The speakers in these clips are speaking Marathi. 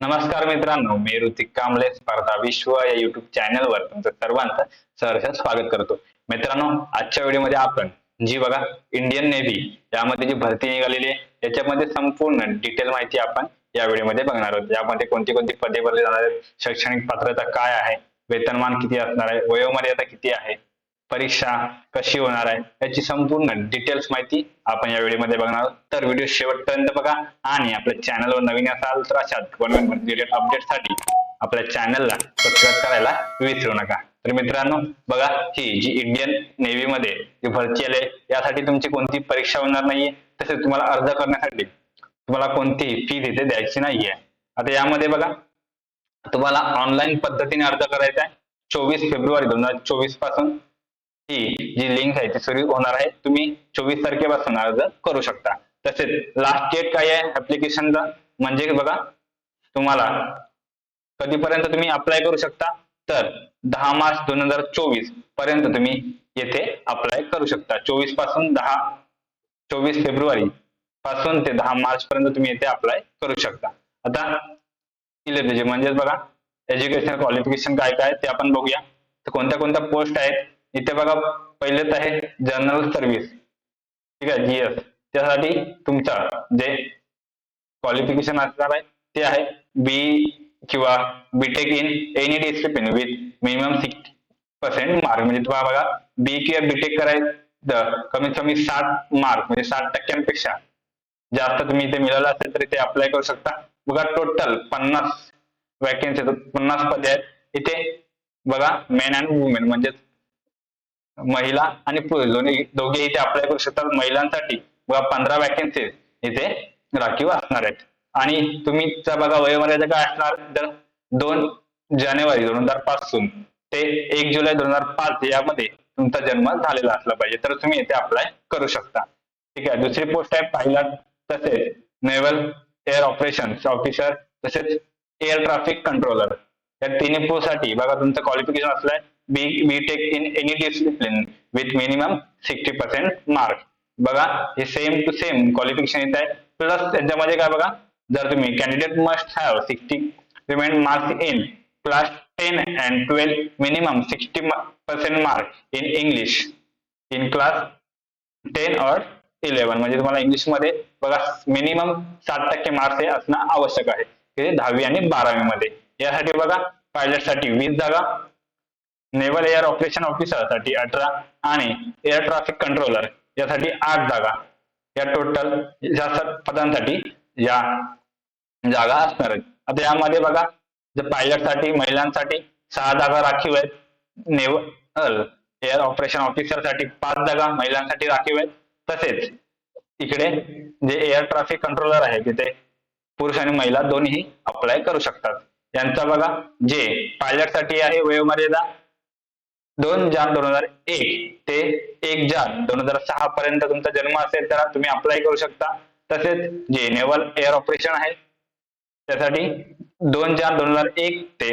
नमस्कार मित्रांनो मी ऋतिक कांबळे स्पर्धा विश्व या युट्यूब चॅनलवर तुमचं सर्वांचं सहर्ष स्वागत करतो. मित्रांनो आजच्या व्हिडिओमध्ये आपण जी बघा इंडियन नेव्ही यामध्ये जी भरती निघालेली आहे याच्यामध्ये संपूर्ण डिटेल माहिती आपण या व्हिडिओमध्ये बघणार आहोत. यामध्ये कोणती कोणती पदे भरली जाणार आहेत शैक्षणिक पात्रता काय आहे वेतनमान किती असणार आहे वयोमर्यादा किती आहे परीक्षा कशी होणार आहे याची संपूर्ण डिटेल्स माहिती आपण या व्हिडिओमध्ये बघणार आहोत. तर व्हिडिओ शेवटपर्यंत बघा आणि आपल्या चॅनलवर नवीन असाल तर अशा गव्हर्नमेंट रिलेटेड अपडेटसाठी आपल्या चॅनलला सबस्क्राईब करायला विसरू नका. तर मित्रांनो बघा ही जी इंडियन नेव्ही मध्ये जी भरती आली आहे, यासाठी तुमची कोणती परीक्षा होणार नाहीये तसेच तुम्हाला अर्ज करण्यासाठी तुम्हाला कोणतीही फी तिथे द्यायची नाहीये. आता यामध्ये बघा तुम्हाला ऑनलाईन पद्धतीने अर्ज करायचा आहे. चोवीस फेब्रुवारी दोन हजार चोवीसपासून जी लिंक आहे ती सुरू होणार आहे. तुम्ही चोवीस तारखेपासून अर्ज करू शकता. तसेच लास्ट डेट काय आहे? ऍप्लिकेशनचा म्हणजे बघा तुम्हाला कधीपर्यंत तुम्ही अप्लाय करू शकता? तर दहा मार्च दोन हजार चोवीसपर्यंत तुम्ही येथे अप्लाय करू शकता. चोवीसपासून दहा चोवीस फेब्रुवारी पासून ते दहा मार्च पर्यंत तुम्ही येथे अप्लाय करू शकता. आता म्हणजेच बघा एज्युकेशन क्वालिफिकेशन काय काय ते आपण बघूया. तर कोणत्या कोणत्या पोस्ट आहेत? इथे बघा पहिलेच आहे जनरल सर्व्हिस ठीक आहे जीएस त्यासाठी तुमचा जे क्वालिफिकेशन असणार आहे ते आहे बी किंवा B Tech in any discipline with minimum sixty percent mark म्हणजे तुम्हाला बघा बी किंवा बीटेक करायचं कमीत कमी साठ मार्क म्हणजे साठ टक्क्यांपेक्षा जास्त तुम्ही इथे मिळालं असेल तर इथे अप्लाय करू शकता. बघा टोटल पन्नास वॅकेन्सी पन्नास पदे आहेत. इथे बघा मेन अँड वुमेन म्हणजे महिला आणि पुरुष. दोन्ही दोघे इथे अप्लाय करू शकतात. महिलांसाठी पंधरा वॅकन्सी इथे राखीव असणार आहेत. आणि तुम्ही जर बघा वयोमर्यादा काय असणार? तर दोन जानेवारी दोन हजारपासून ते एक जुलै दोन हजार पाच यामध्ये तुमचा जन्म झालेला असला पाहिजे. तर तुम्ही इथे अप्लाय करू शकता. ठीक आहे. दुसरी पोस्ट आहे पायलट तसेच नेव्हल एअर ऑपरेशन ऑफिसर तसेच एअर ट्रॅफिक कंट्रोलर. या तिन्ही पोस्टसाठी बघा तुमचं qualification असलंय. B B tech in any discipline with minimum sixty percent mark बघा, हे सेम टू सेम क्वालिफिकेशन येत आहे. प्लस त्याच्यामध्ये काय बघा, जर तुम्ही candidate must have sixty marks in class ten and twelve minimum sixty percent mark in English in class ten और इलेव्हन म्हणजे तुम्हाला इंग्लिश मध्ये बघा मिनिमम साठ टक्के मार्क्स हे असणं आवश्यक आहे. दहावी आणि बारावी मध्ये यासाठी बघा वीस जागा नेव्हल एअर ऑपरेशन ऑफिसरसाठी अठरा आणि एअर ट्रॅफिक कंट्रोलर यासाठी आठ जागा. या टोटल या पदांसाठी या जागा असणार आहेत. आता यामध्ये बघा जर पायलटसाठी महिलांसाठी सहा जागा राखीव आहेत. नेव्हल एअर ऑपरेशन ऑफिसरसाठी पाच जागा महिलांसाठी राखीव आहेत. तसेच इकडे जे एअर ट्रॅफिक कंट्रोलर आहे तिथे पुरुष आणि महिला दोन्ही अप्लाय करू शकतात. यांचा बघा जे पायलटसाठी आहे वयोमर्यादा दोन जान दोन हजार एक ते एक जान दोन हजार सहा पर्यंत तुमचा जन्म असेल तर तुम्ही अप्लाय करू शकता. तसेच जे नेव्हल एअर ऑपरेशन आहे त्यासाठी दोन जान दोन हजार एक ते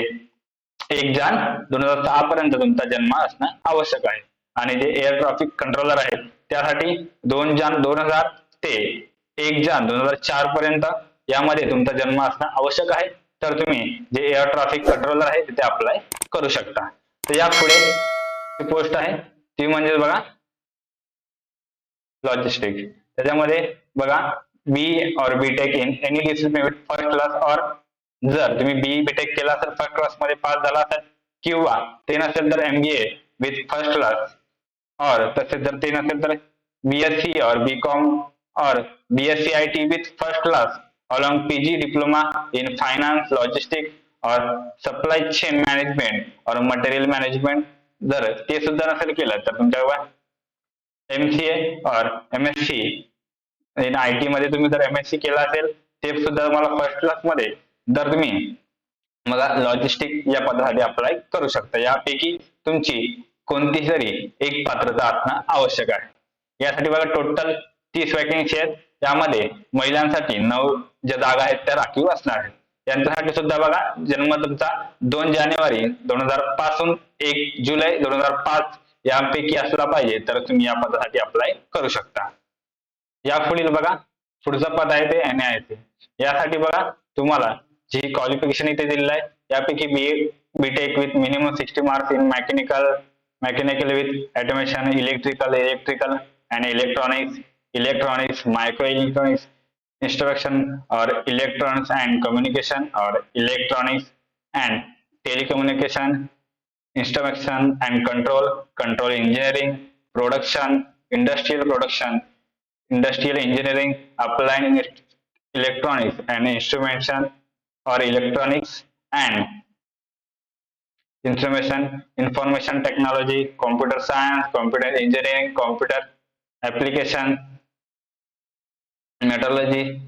एक जान दोन हजार सहा पर्यंत तुमचा जन्म असणं आवश्यक आहे. आणि जे एअर ट्रॅफिक कंट्रोलर आहेत त्यासाठी दोन जान दोन हजार ते एक जान दोन हजार चार पर्यंत यामध्ये तुमचा जन्म असणं आवश्यक आहे. तर तुम्ही जे एअर ट्रॅफिक कंट्रोलर आहे तिथे अप्लाय करू शकता. तर या पुढे पोस्ट आहे. ती म्हणजे बघा लॉजिस्टिक त्याच्यामध्ये बघा बी और B Tech in any discipline with first class और जर तुम्ही बी बीटेक केला असेल फ़र्स्ट क्लास मध्ये पास झाला असेल किंवा ते नसेल तर एमबीए विथ फ़र्स्ट क्लास और तसेच जर ते नसेल तर बीएससी और बी कॉम और BSc I T with first class along PG diploma in finance, logistics और supply चेन management और मटेरियल management जर ते सुद्धा नसेल केलं तर तुमच्याकडे एम सी ए और M S C in I T मध्ये तुम्ही जर एम एस सी केला असेल ते सुद्धा तुम्हाला फर्स्ट क्लासमध्ये जर तुम्ही मला लॉजिस्टिक या पदासाठी अप्लाय करू शकता. यापैकी तुमची कोणती तरी एक पात्रता असणं आवश्यक आहे. यासाठी बघा टोटल तीस वॅकन्सी आहेत. त्यामध्ये महिलांसाठी नऊ ज्या जागा आहेत त्या राखीव असणार आहेत. यांच्यासाठी सुद्धा बघा जन्म तुमचा दोन जानेवारी दोन हजारपासून एक जुलै दोन हजार पाच यापैकी असला पाहिजे तर तुम्ही या पदासाठी अप्लाय करू शकता. या पुढील बघा पुढचं पद आहे ते एन आय ते यासाठी बघा तुम्हाला जी क्वालिफिकेशन इथे दिलेलं आहे यापैकी B B Tech with minimum sixty marks in mechanical mechanical with automation electrical electrical and electronics electronics micro electronics instruction or electronics and communication or electronics and telecommunication instruction and control control engineering production industrial production industrial engineering applied electronics and instrumentation or electronics and information information technology computer science computer engineering computer application metallurgy,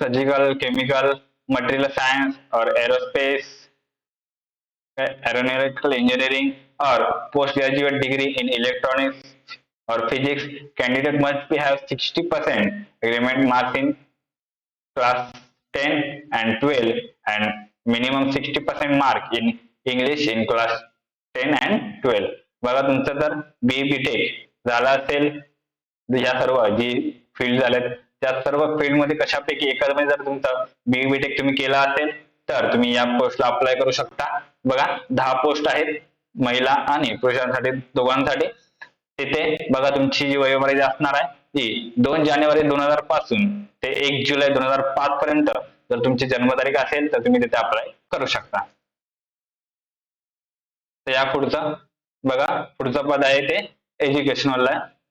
surgical, chemical, material science, or aerospace, aeronautical engineering, or postgraduate degree in electronics or physics. Candidate must be have 60% agreement marks in class 10 and 12 and minimum 60% mark in English in class 10 and 12. बघा तुमचं जर बी बी टेक झाला असेल ह्या सर्व जी फील्ड झाल्यात त्या सर्व फील्डमध्ये कशापैकी एकादमी जर तुमचा बी बी टेक तुम्ही केला असेल तर तुम्ही या पोस्टला अप्लाय करू शकता. बघा दहा पोस्ट आहेत महिला आणि पुरुषांसाठी दोघांसाठी. तिथे बघा तुमची जी वयोमर्यादा असणार आहे ती दोन जानेवारी दोन हजारपासून ते एक जुलै दोन हजार पाच पर्यंत जर तुमची जन्मतारीख असेल तर तुम्ही तिथे अप्लाय करू शकता. तर या पुढचा बघा पुढचं पद आहे ते एज्युकेशनल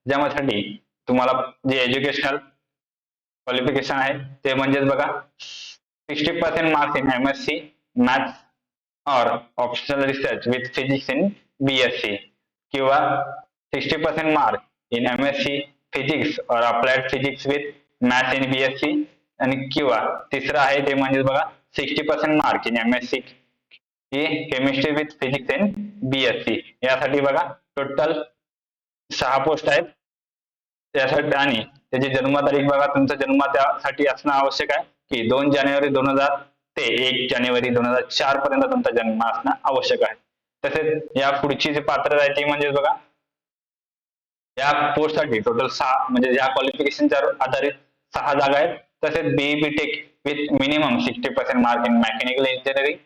ज्यामध्ये तुम्हाला जे एज्युकेशनल क्वालिफिकेशन आहे. ते म्हणजेच बघा sixty percent marks in M S C maths और optional research with physics in B S C किंवा sixty percent mark in M S C physics और applied physics with maths in B S C आणि किंवा तिसरं आहे ते म्हणजेच बघा sixty percent mark in M S C chemistry with physics in B S C यासाठी बघा टोटल सहा पोस्ट आहेत. त्यासाठी आणि त्याची जन्मतारीख बघा तुमचा जन्म त्यासाठी असणं आवश्यक आहे की दोन जानेवारी दोन हजार ते एक जानेवारी दोन हजार चार पर्यंत तुमचा जन्म असणं आवश्यक आहे. तसेच या पुढची जी पात्रता आहे ती म्हणजे बघा या पोस्टसाठी टोटल सहा म्हणजे या क्वालिफिकेशनच्या आधारित सहा जागा आहेत. तसेच BE B tech with minimum sixty percent mark in mechanical engineering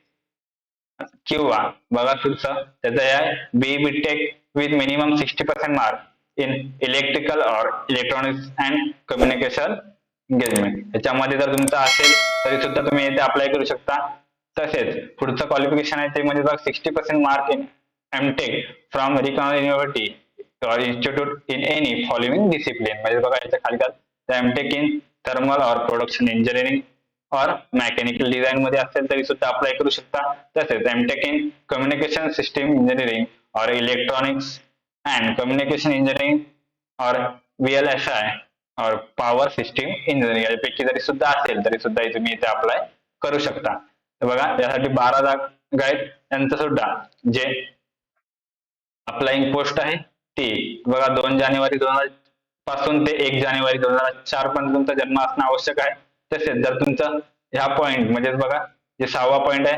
किंवा बघा पुढचं त्याचं आहे BE B tech with minimum sixty percent mark in electrical और इलेक्ट्रॉनिक्स अँड कम्युनिकेशन एंगेजमेंट याच्यामध्ये जर तुमचं असेल तरी सुद्धा तुम्ही इथे अप्लाय करू शकता. तसेच पुढचं क्वालिफिकेशन आहे ते म्हणजे बघा sixty percent mark in M Tech from recon university or institute in any following discipline. म्हणजे बघा याच्या खाली एमटेक इन थर्मल और प्रोडक्शन इंजिनिअरिंग और मेकॅनिकल डिझाईन मध्ये असेल तरी सुद्धा अप्लाय करू शकता. तसेच M Tech in communication system engineering और इलेक्ट्रॉनिक्स अँड कम्युनिकेशन इंजिनिअरिंग और VLSI और पॉवर सिस्टीम इंजिनिअरिंग यापैकी जरी सुद्धा असेल तरी सुद्धा तुम्ही इथे अप्लाय करू शकता. तर बघा यासाठी बारा जागा आहेत. त्यांचं सुद्धा जे अप्लाइंग पोस्ट आहे ती बघा दोन जानेवारी दोन हजारपासून ते एक जानेवारी दोन हजार चार पर्यंत तुमचा जन्म असणं आवश्यक आहे. तसेच जर तुमचं ह्या पॉइंट म्हणजेच बघा जे सहावा पॉइंट आहे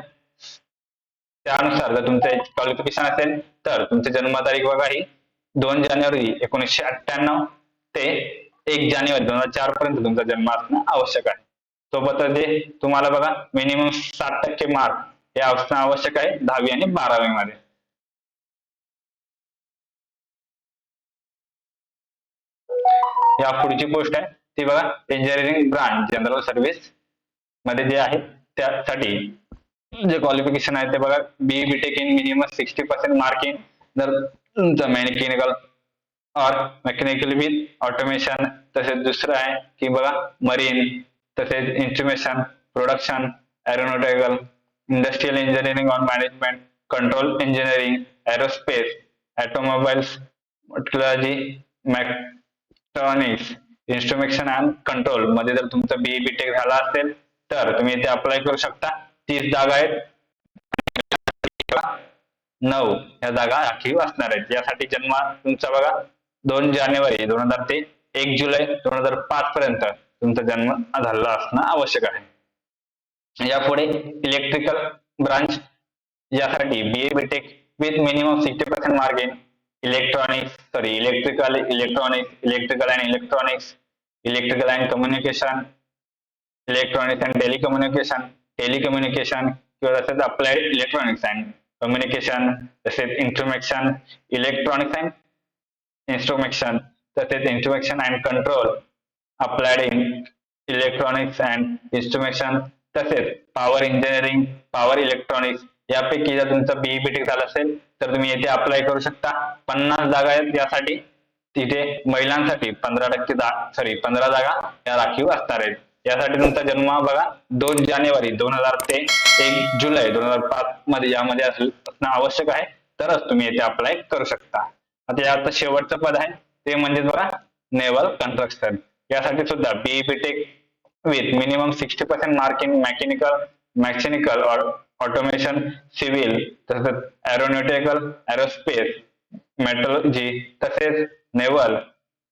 त्यानुसार जर तुमचं क्वालिफिकेशन असेल तर तुमची जन्मतारीख बघा ही. दोन जानेवारी एकोणीसशे अठ्ठ्याण्णव ते एक जानेवारी दोन हजार चार पर्यंत तुमचा जन्म असणं आवश्यक आहे. सोबत जे तुम्हाला बघा मिनिमम सात टक्के मार्क हे असणं आवश्यक आहे दहावी आणि बारावी मध्ये या पुढची पोस्ट आहे ती बघा इंजिनिअरिंग ब्रांच जनरल सर्व्हिसमध्ये जे आहे त्यासाठी जे क्वालिफिकेशन आहे ते बघा B B Tech in minimum sixty percent mark in जर मेकॅनिकल और मेकॅनिकल विथ ऑटोमेशन तसेच दुसरं आहे की बघा मरीन तसेच instrumentation production aeronautical industrial engineering on management control engineering aerospace automobiles technology mechatronics instrumentation and कंट्रोलमध्ये जर तुमचं बीई बीटेक झाला असेल तर तुम्ही इथे अप्लाय करू शकता. तीस जागा आहेत. नऊ ह्या जागा राखीव असणार आहेत. यासाठी जन्म तुमचा बघा दोन जानेवारी दोन हजार ते एक जुलै दोन हजार पाच पर्यंत तुमचा जन्म झालेला असणं आवश्यक आहे. यापुढे इलेक्ट्रिकल ब्रांच यासाठी BA B Tech with minimum sixty percent mark in electronics sorry electrical electronics electrical and electronics electrical and communication electronics and telecommunication telecommunication किंवा तसेच अप्लाइड इलेक्ट्रॉनिक्स अँड कम्युनिकेशन तसेच इंट्रोमेक्शन इलेक्ट्रॉनिक्स अँड instrumentation तसेच instrumentation and control applied in electronics and instrumentation तसेच power engineering power electronics यापैकी जर तुमचं बीईबीटी BTech झालं असेल तर तुम्ही येथे अप्लाय करू शकता. पन्नास जागा आहेत यासाठी. तिथे महिलांसाठी पंधरा टक्के जा सॉरी पंधरा जागा या राखीव असणार आहेत. यासाठी तुमचा जन्म बघा दोन जानेवारी दोन हजार ते एक जुलै दोन हजार पाच मध्ये यामध्ये असणं आवश्यक आहे. तरच तुम्ही येथे अप्लाय करू शकता. आता यात शेवटचं पद आहे. ते म्हणजे बघा नेव्हल कन्स्ट्रक्शन यासाठी सुद्धा BE tech with minimum sixty percent mark in mechanical mechanical automation civil तसंच एरोनॉटिकल एरोस्पेस मेट्रोलॉजी तसेच नेव्हल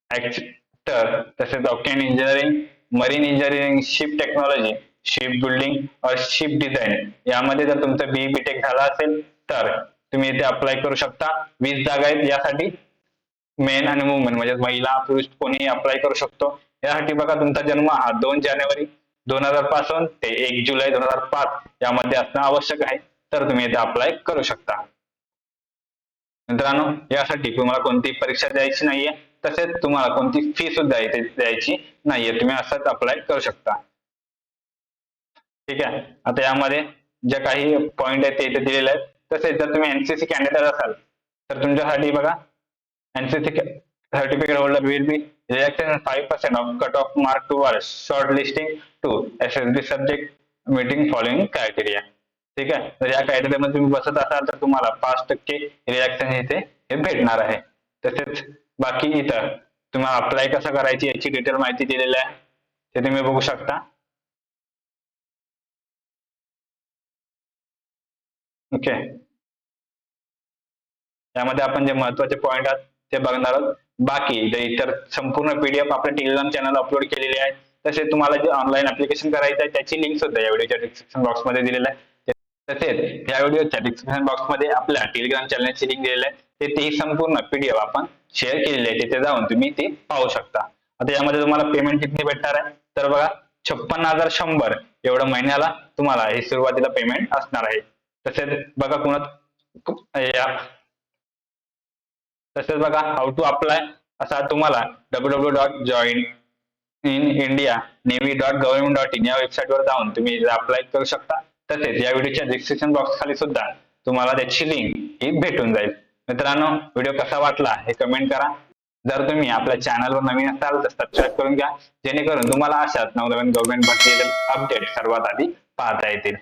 ऍक्टर तसेच octane engineering marine engineering ship technology ship building और शिप डिझाईन यामध्ये जर तुमचं बीई बीटेक झालं असेल तर तुम्ही इथे अप्लाय करू शकता. वीस जागा आहेत यासाठी. मेन आणि वुमेन म्हणजे महिला पुरुष कोणीही अप्लाय करू शकतो. यासाठी बघा तुमचा जन्म हा दोन जानेवारी दोन हजारपासून ते एक जुलै दोन हजार पाच यामध्ये असणं आवश्यक आहे. तर तुम्ही इथे अप्लाय करू शकता. मित्रांनो यासाठी तुम्हाला कोणती परीक्षा द्यायची नाहीये. तसेच तुम्हाला कोणती फी सुद्धा इथे द्यायची नाहीये. तुम्ही असंच अप्लाय करू शकता. ठीक आहे? आता यामध्ये ज्या काही पॉइंट आहेत ते इथे दिलेले आहेत. तसेच जर तुम्ही एनसीसी कॅन्डिडेट असाल तर तुमच्यासाठी बघा NCC certificate holder will be relaxation five percent of cut off mark to are shortlisting to S S B subject meeting following criteria ठीक आहे? तर या क्रायटेरियामध्ये तुम्ही बसत असाल तर तुम्हाला पाच टक्के रिॲक्शन इथे हे भेटणार आहे. तसेच बाकी इथं तुम्हाला अप्लाय कसं करायची याची डिटेल माहिती दिलेली आहे. ते तुम्ही बघू शकता. ओके यामध्ये आपण जे महत्त्वाचे पॉइंट आहेत ते बघणार आहोत. बाकी इतर संपूर्ण पीडीएफ आपल्या टेलिग्राम चॅनल अपलोड केलेले आहे तसेच तुम्हाला जे ऑनलाईन अप्लिकेशन करायचं आहे त्याची लिंक सुद्धा या व्हिडिओच्या डिस्क्रिप्शन बॉक्समध्ये दिलेलं आहे. तसेच या व्हिडिओच्या डिस्क्रिप्शन बॉक्समध्ये आपल्या टेलिग्राम चॅनलची लिंक दिलेली आहे. ते संपूर्ण पीडीएफ आपण शेअर केलेली आहे तिथे जाऊन तुम्ही ते पाहू शकता. आता यामध्ये तुम्हाला पेमेंट किती भेटणार आहे? तर बघा छप्पन हजार शंभर एवढं महिन्याला तुम्हाला हे सुरुवातीला पेमेंट असणार आहे. तसेच बघा कुणा या. तसेच बघा हाऊ टू अप्लाय असा तुम्हाला W W dot join in India navy dot government dot in या वेबसाईटवर जाऊन तुम्ही अप्लाय करू शकता. तसेच या व्हिडिओच्या डिस्क्रिप्शन बॉक्स खाली सुद्धा तुम्हाला त्याची लिंक ही भेटून जाईल. मित्रांनो व्हिडिओ कसा वाटला हे कमेंट करा. जर तुम्ही आपल्या चॅनलवर नवीन असाल तर सबस्क्राईब करून घ्या. जेणेकरून तुम्हाला अशाच नवनवीन गव्हर्नमेंट भरती अपडेट सर्वात आधी पाहता येतील.